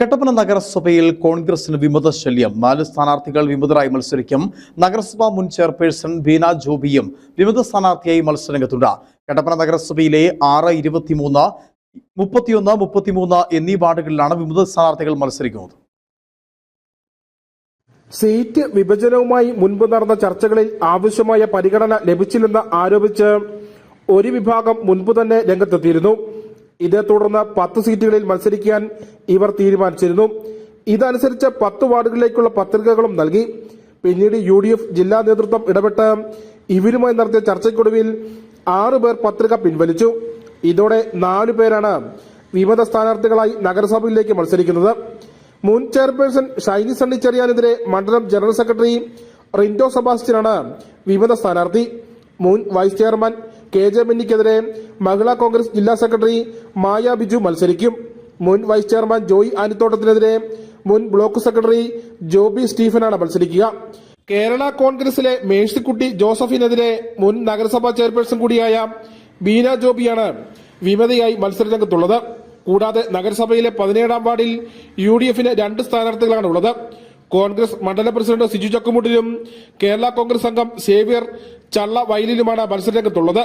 കട്ടപ്പന നഗരസഭയിൽ കോൺഗ്രസിന് വിമത ശല്യം. നാല് സ്ഥാനാർത്ഥികൾ വിമതരായി മത്സരിക്കും. നഗരസഭാ മുൻ ചെയർപേഴ്സൺ ബീന ജോബിയും വിമത സ്ഥാനാർത്ഥിയായി മത്സരരംഗത്തുണ്ട്. കട്ടപ്പന നഗരസഭയിലെ ആറ് ഇരുപത്തിമൂന്ന് മുപ്പത്തിയൊന്ന് മുപ്പത്തിമൂന്ന് എന്നീ വാർഡുകളിലാണ് വിമത സ്ഥാനാർത്ഥികൾ മത്സരിക്കുന്നത്. സീറ്റ് വിഭജനവുമായി മുൻപ് നടന്ന ചർച്ചകളിൽ ആവശ്യമായ പരിഗണന ലഭിച്ചില്ലെന്ന് ആരോപിച്ച് ഒരു വിഭാഗം മുൻപ് തന്നെ രംഗത്തെത്തിയിരുന്നു. ഇതേ തുടർന്ന് പത്ത് സീറ്റുകളിൽ മത്സരിക്കാൻ ഇവർ തീരുമാനിച്ചിരുന്നു. ഇതനുസരിച്ച് പത്ത് വാർഡുകളിലേക്കുള്ള പത്രികകളും നൽകി. പിന്നീട് യു ഡി എഫ് ജില്ലാ നേതൃത്വം ഇടപെട്ട് ഇവരുമായി നടത്തിയ ചർച്ചയ്ക്കൊടുവിൽ ആറ് പേർ പത്രിക പിൻവലിച്ചു. ഇതോടെ നാലു പേരാണ് വിമത സ്ഥാനാർത്ഥികളായി നഗരസഭയിലേക്ക് മത്സരിക്കുന്നത്. മുൻ ചെയർപേഴ്സൺ ഷൈനി സണ്ണി ചെറിയാനെതിരെ മണ്ഡലം ജനറൽ സെക്രട്ടറി റിൻഡോ സെബാസ്റ്റ്യനാണ് വിമത സ്ഥാനാർത്ഥി. മുൻ വൈസ് ചെയർമാൻ കെ ജെ ബെന്നിക്കെതിരെ മഹിളാ കോൺഗ്രസ് ജില്ലാ സെക്രട്ടറി മായ ബിജു മത്സരിക്കും. മുൻ വൈസ് ചെയർമാൻ ജോയി ആനിത്തോട്ടത്തിനെതിരെ മുൻ ബ്ലോക്ക് സെക്രട്ടറി ജോബി സ്റ്റീഫനാണ് മത്സരിക്കുക. കേരള കോൺഗ്രസിലെ മേഴ്സിക്കുട്ടി ജോസഫിനെതിരെ മുൻ നഗരസഭാ ചെയർപേഴ്സൺ കൂടിയായ ബീന ജോബിയാണ് വിമതയായി മത്സരരംഗത്തുള്ളത്. കൂടാതെ നഗരസഭയിലെ പതിനേഴാം വാർഡിൽ യു ഡി എഫിന് രണ്ട് സ്ഥാനാർത്ഥികളാണ് ഉള്ളത് കോൺഗ്രസ് മണ്ഡല പ്രസിഡന്റ് സിജു ചക്കുമുട്ടിലും കേരള കോൺഗ്രസ് അംഗം സേവ്യർ ചള്ള വയലിലുമാണ് മത്സരരംഗത്തുള്ളത്.